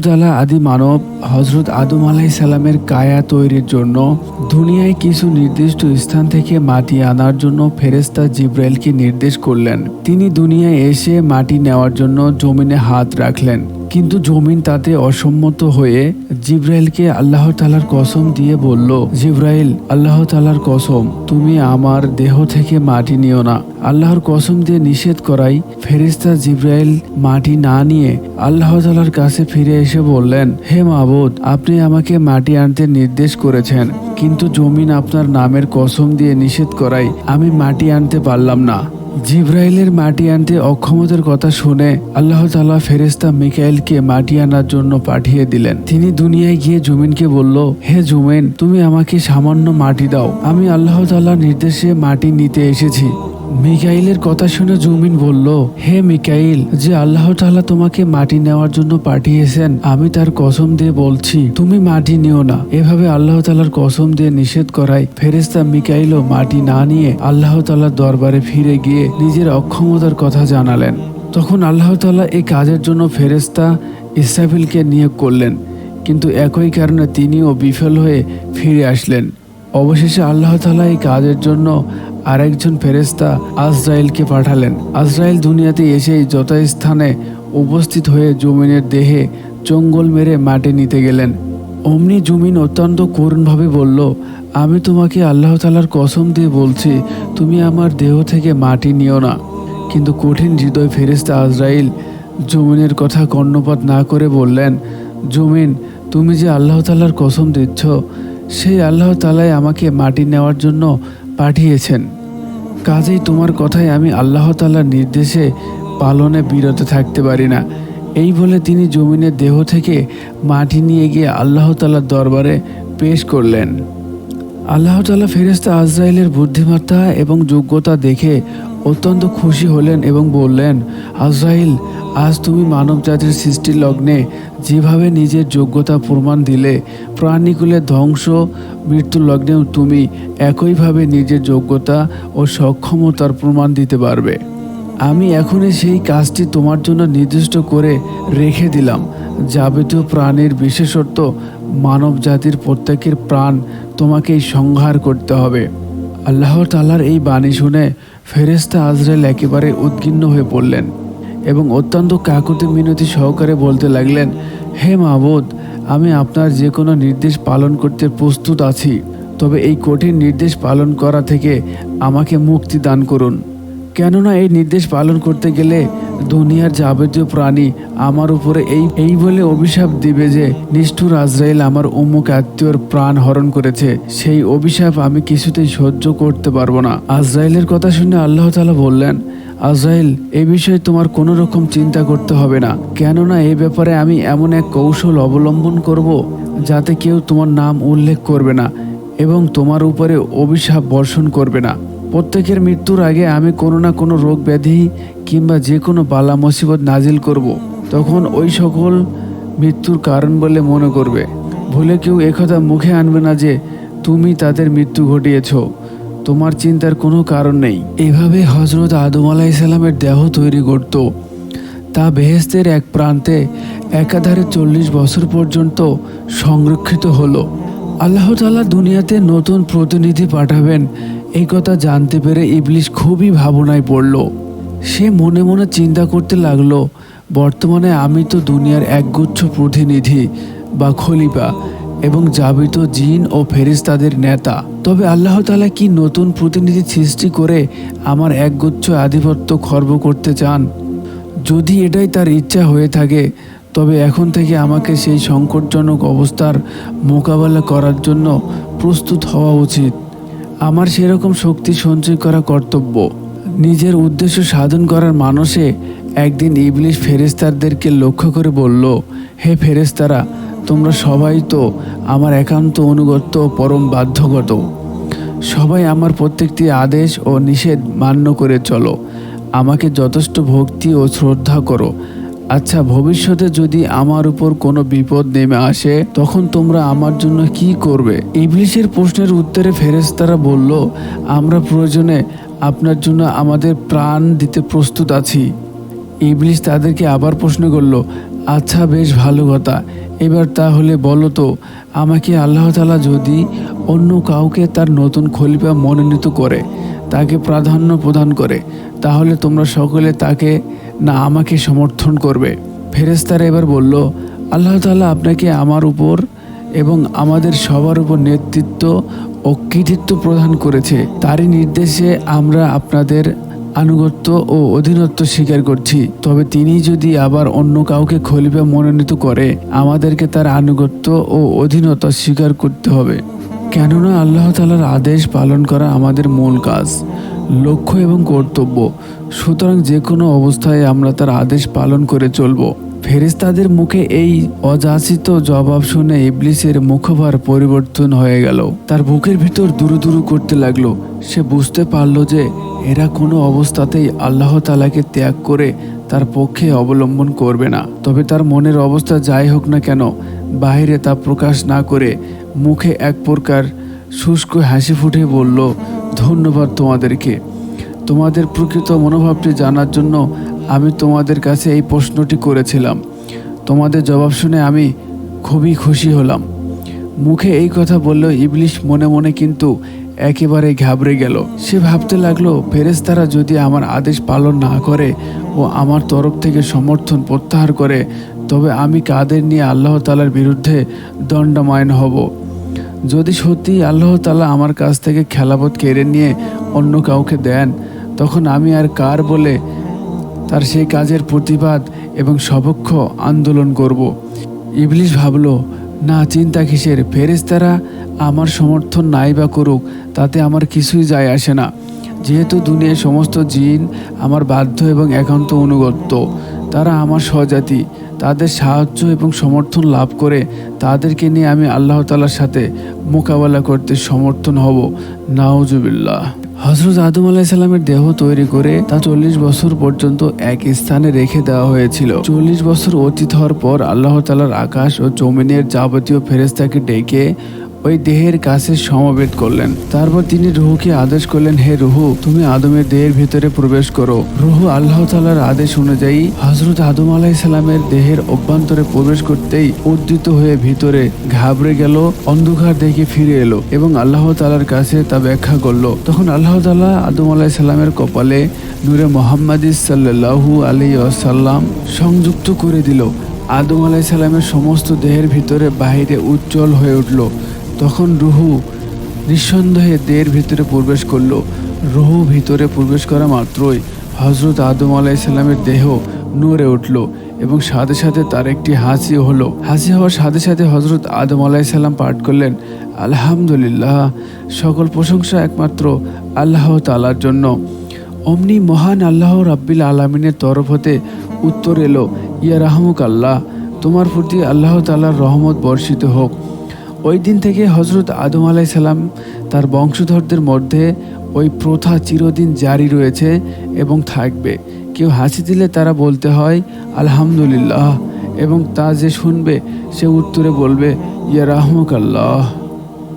তালা আদি মানব হজরত আদম আলাই সালামের কায়া তৈরির জন্য দুনিয়ায় কিছু নির্দিষ্ট স্থান থেকে মাটি আনার জন্য ফেরেস্তা জিব্রাইলকে নির্দেশ করলেন। তিনি দুনিয়ায় এসে মাটি নেওয়ার জন্য জমিনে হাত রাখলেন। কিন্তু জমিন তাতে অসম্মত হয়ে জিব্রাইলকে আল্লাহ তালার কসম দিয়ে বলল, জিব্রাইল, আল্লাহ তালার কসম, তুমি আমার দেহ থেকে মাটি নিও না। আল্লাহর কসম দিয়ে নিষেধ করাই ফেরিস্তা জিব্রাইল মাটি না নিয়ে আল্লাহ তালার কাছে ফিরে এসে বললেন, হে মাবুদ, আপনি আমাকে মাটি আনতে নির্দেশ করেছেন, কিন্তু জমিন আপনার নামের কসম দিয়ে নিষেধ করাই আমি মাটি আনতে পারলাম না। জিব্রাইলের মাটি আনতে অক্ষমতার কথা শুনে আল্লাহ তালা ফেরেস্তা মিকাইলকে মাটি আনার জন্য পাঠিয়ে দিলেন। তিনি দুনিয়ায় গিয়ে জুমিনকে বলল, হে জুমেন, তুমি আমাকে সামান্য মাটি দাও। আমি আল্লাহ তালার নির্দেশে মাটি নিতে এসেছি। মিকাইলের কথা শুনে জুমিন বলল, হে মিকাইল, যে আল্লাহ তাআলা তোমাকে মাটি নেওয়ার জন্য পাঠিয়েছেন, আমি তার কসম দিয়ে বলছি, তুমি মাটি নিও না। এভাবে আল্লাহ তাআলার কসম দিয়ে নিষেধ করায় ফেরেস্তা মিকাইলও মাটি না নিয়ে আল্লাহ তাআলার দরবারে ফিরে গিয়ে নিজের অক্ষমতার কথা জানালেন। তখন আল্লাহ তাআলা এই কাজের জন্য ফেরেস্তা ইসরাফিলকে নিয়োগ করলেন, কিন্তু একই কারণে তিনিও বিফল হয়ে ফিরে আসলেন। অবশেষে আল্লাহ তালা এই কাজের জন্য আরেকজন ফেরেস্তা আজরাইলকে পাঠালেন। আজরাইল দুনিয়াতে এসেই যথাস্থানে উপস্থিত হয়ে জমিনের দেহে চঙ্গল মেরে মাটি নিতে গেলেন। অমনি জমিন অত্যন্ত করুণভাবে বলল, আমি তোমাকে আল্লাহ তালার কসম দিয়ে বলছি, তুমি আমার দেহ থেকে মাটি নিও না। কিন্তু কঠিন হৃদয় ফেরেস্তা আজরাইল জমিনের কথা কর্ণপাত না করে বললেন, জমিন, তুমি যে আল্লাহ তালার কসম দিচ্ছ সেই আল্লাহ তালাই আমাকে মাটি নেওয়ার জন্য পাঠিয়েছেন। কাজেই তোমার কথাই আমি আল্লাহ তালার নির্দেশে পালনে বিরত থাকতে পারি না। এই বলে তিনি জমিনের দেহ থেকে মাটি নিয়ে গিয়ে আল্লাহ তালার দরবারে পেশ করলেন। আল্লাহ তালা ফেরেস্তা আজরাইলের বুদ্ধিমত্তা এবং যোগ্যতা দেখে অত্যন্ত খুশি হলেন এবং বললেন, আজরাইল আজ তুমি মানব জাতির সৃষ্টির লগ্নে যেভাবে নিজের যোগ্যতা প্রমাণ দিলে প্রাণীকুলের ধ্বংস, মৃত্যুর লগ্নেও তুমি একইভাবে নিজের যোগ্যতা ও সক্ষমতার প্রমাণ দিতে পারবে। আমি এখনই সেই কাজটি তোমার জন্য নির্দিষ্ট করে রেখে দিলাম, যাবতীয় প্রাণীর বিশেষত্ব মানব জাতির প্রত্যেকের প্রাণ তোমাকেই সংহার করতে হবে। আল্লাহ তালার এই বাণী শুনে ফেরেস্তা আজরাইল একেবারে উদ্গিন্ন হয়ে পড়লেন। এবং অত্যন্ত কাকুতি মিনতি সহকারে বলতে লাগলেন, হে মাহবুদ আমি আপনার যে কোনো নির্দেশ পালন করতে প্রস্তুত আছি, তবে এই কঠিন নির্দেশ পালন করা থেকে আমাকে মুক্তি দান করুন। কেননা এই নির্দেশ পালন করতে গেলে দুনিয়ার যাবতীয় প্রাণী আমার উপরে এই এই বলে অভিশাপ দিবে যে নিষ্ঠুর আজরাইল আমার অমুক আত্মীয়র প্রাণ হরণ করেছে। সেই অভিশাপ আমি কিছুতেই সহ্য করতে পারব না। আজরাইলের কথা শুনে আল্লাহ তালা বললেন আজরাইল এ বিষয়ে তোমার কোনো রকম চিন্তা করতে হবে না। কেননা এই ব্যাপারে আমি এমন এক কৌশল অবলম্বন করব যাতে কেউ তোমার নাম উল্লেখ করবে না এবং তোমার উপরে অভিশাপ বর্ষণ করবে না। প্রত্যেকের মৃত্যুর আগে আমি কোনো না কোনো রোগ ব্যাধি কিংবা যে কোনো বালা মুসিবত নাজিল করব। তখন ওই সকল মৃত্যুর কারণ বলে মনে করবে। ভুলে কেউ একথা মুখে আনবে না যে তুমি তাদের মৃত্যু ঘটিয়েছ। তোমার চিন্তার কোনো কারণ নেই। এভাবে হজরত আদম আলাইসাল্লামের দেহ তৈরি করত। তা বেহেস্তের এক প্রান্তে একাধারে চল্লিশ বছর পর্যন্ত সংরক্ষিত হলো। আল্লাহ তালা দুনিয়াতে নতুন প্রতিনিধি পাঠাবেন, এই কথা জানতে পেরে ইবলিশ খুবই ভাবনায় পড়ল। সে মনে মনে চিন্তা করতে লাগল, বর্তমানে আমি তো দুনিয়ার একগুচ্ছ প্রতিনিধি বা খলিফা এবং জাবিত জিন ও ফেরিস্তাদের নেতা। তবে আল্লাহ তালা কি নতুন প্রতিনিধি সৃষ্টি করে আমার একগুচ্ছ আধিপত্য খর্ব করতে চান? যদি এটাই তার ইচ্ছা হয়ে থাকে, তবে এখন থেকে আমাকে সেই সংকটজনক অবস্থার মোকাবেলা করার জন্য প্রস্তুত হওয়া উচিত। আমার সেরকম শক্তি সঞ্চয় করা কর্তব্য। নিজের উদ্দেশ্য সাধন করার মানসে একদিন ইবলিশ ফেরেস্তারদেরকে লক্ষ্য করে বলল, হে ফেরেস্তারা তোমরা সবাই তো আমার একান্ত অনুগত পরম বাধ্যগত। সবাই আমার প্রত্যেকটি আদেশ ও নিষেধ মান্য করে চলো। আমাকে যথেষ্ট ভক্তি ও শ্রদ্ধা করো। আচ্ছা ভবিষ্যতে যদি আমার উপর কোনো বিপদ নেমে আসে, তখন তোমরা আমার জন্য কি করবে? ইবলিশের প্রশ্নের উত্তরে ফেরেশতারা বলল, আমরা প্রয়োজনে আপনার জন্য আমাদের প্রাণ দিতে প্রস্তুত আছি। ইবলিশ তাদেরকে আবার প্রশ্ন করল আচ্ছা বেশ ভালো কথা। এবার তাহলে বলো তো, আমাকে আল্লাহ তালা যদি অন্য কাউকে তার নতুন খলিফা মনোনীত করে, তাকে প্রাধান্য প্রদান করে, তাহলে তোমরা সকলে তাকে না আমাকে সমর্থন করবে। ফেরেস্তারা এবার বলল, আল্লাহ তালা আপনাকে আমার উপর এবং আমাদের সবার উপর নেতৃত্ব ও কৃতিত্ব প্রদান করেছে। তারই নির্দেশে আমরা আপনাদের আনুগত্য ও অধীনত্ব স্বীকার করছি। তবে তিনি যদি আবার অন্য কাউকে খলিফা মনোনীত করে, আমাদেরকে তার আনুগত্য ও অধীনতা স্বীকার করতে হবে। কেননা আল্লাহ তালার আদেশ পালন করা আমাদের মূল কাজ, লক্ষ্য এবং কর্তব্য। সুতরাং যে কোনো অবস্থায় আমরা তার আদেশ পালন করে চলব। ফেরেস্তাদের মুখে এই অযাচিত জবাব শুনে ইবলিসের মুখভার পরিবর্তন হয়ে গেল। তার বুকের ভিতর দুরু দুরু করতে লাগল। সে বুঝতে পারল যে এরা কোনো অবস্থাতেই আল্লাহ তালাকে ত্যাগ করে তার পক্ষে অবলম্বন করবে না। তবে তার মনের অবস্থা যাই হোক না কেন বাইরে তা প্রকাশ না করে মুখে এক প্রকার শুষ্ক হাসি ফুটে বলল, ধন্যবাদ তোমাদেরকে। তোমাদের প্রকৃত মনোভাবটি জানার জন্য আমি তোমাদের কাছে এই প্রশ্নটি করেছিলাম। তোমাদের জবাব শুনে আমি খুবই খুশি হলাম। মুখে এই কথা বললেও ইবলিশ মনে মনে কিন্তু একেবারে ঘাবড়ে গেল। সে ভাবতে লাগল, ফেরেশতারা যদি আমার আদেশ পালন না করে ও আমার তরফ থেকে সমর্থন প্রত্যাহার করে, তবে আমি কাদের নিয়ে আল্লাহ তালার বিরুদ্ধে দণ্ডমায়ন হব? যদি সত্যি আল্লাহ তালা আমার কাছ থেকে খেলাপথ কেড়ে নিয়ে অন্য কাউকে দেন, তখন আমি আর কার বলে তার সেই কাজের প্রতিবাদ এবং সপক্ষ আন্দোলন করব। ইবলিশ ভাবল, না, চিন্তা কিসের? ফেরেশতারা আমার সমর্থন নাই বা করুক, তাতে আমার কিছুই যায় আসে না। যেহেতু দুনিয়ার সমস্ত জিন আমার বাধ্য এবং একান্ত অনুগত্য, তারা আমার স্বজাতি, তাদের সাহায্য এবং সমর্থন লাভ করে, তাদেরকে নিয়ে আমি আল্লাহ তালার সাথে মোকাবেলা করতে সমর্থন হব। নাউজুবিল্লাহ। হজরত আদম আলাহিসাল্লামের দেহ তৈরি করে তা চল্লিশ বছর পর্যন্ত এক স্থানে রেখে দেওয়া হয়েছিল। চল্লিশ বছর অতীত হওয়ার পর আল্লাহ তালার আকাশ ও জমিনের যাবতীয় ফেরেস্তাকে ডেকে ওই দেহের কাছে সমবেত করলেন। তারপর তিনি রুহুকে আদেশ করলেন, হে রুহু, তুমি আদমের দেহের ভিতরে প্রবেশ করো। রুহু আল্লাহ তালার আদেশ অনুযায়ী হজরত আদম আলাহিসাল্লামের দেহের অভ্যন্তরে প্রবেশ করতেই উদ্দিত হয়ে ভিতরে ঘাবড়ে গেল, অন্ধকার দেখে ফিরে এলো এবং আল্লাহ তালার কাছে তা ব্যাখ্যা করল। তখন আল্লাহ তালা আদম আলাহিসাল্লামের কপালে নূরে মোহাম্মদ সাল্লাহু আলী আসাল্লাম সংযুক্ত করে দিল। আদম আলাইসাল্লামের সমস্ত দেহের ভিতরে বাহিরে উজ্জ্বল হয়ে উঠল। তখন রুহু নিঃসন্দেহে দেহের ভিতরে প্রবেশ করল। রুহু ভিতরে প্রবেশ করা মাত্রই হজরত আদম আলাইসাল্লামের দেহ নড়ে উঠল এবং সাথে সাথে তার একটি হাসি হলো। হাসি হওয়ার সাথে সাথে হজরত আদম আলাইসাল্লাম পাঠ করলেন, আলহামদুলিল্লাহ, সকল প্রশংসা একমাত্র আল্লাহ তালার জন্য। অমনি মহান আল্লাহ রাব্বিল আলমিনের তরফ হতে উত্তর এলো, ইয়া রাহমুক আল্লাহ তোমার প্রতি আল্লাহ তালার রহমত বর্ষিত হোক। ওই দিন থেকে হজরত আদম আলাই সালাম তার বংশধরদের মধ্যে ওই প্রথা চিরদিন জারি রয়েছে এবং থাকবে। কেউ হাসি দিলে তারা বলতে হয়, আলহামদুলিল্লাহ। এবং তা যে শুনবে, সে উত্তরে বলবে, ইয়া রাহমুক আল্লাহ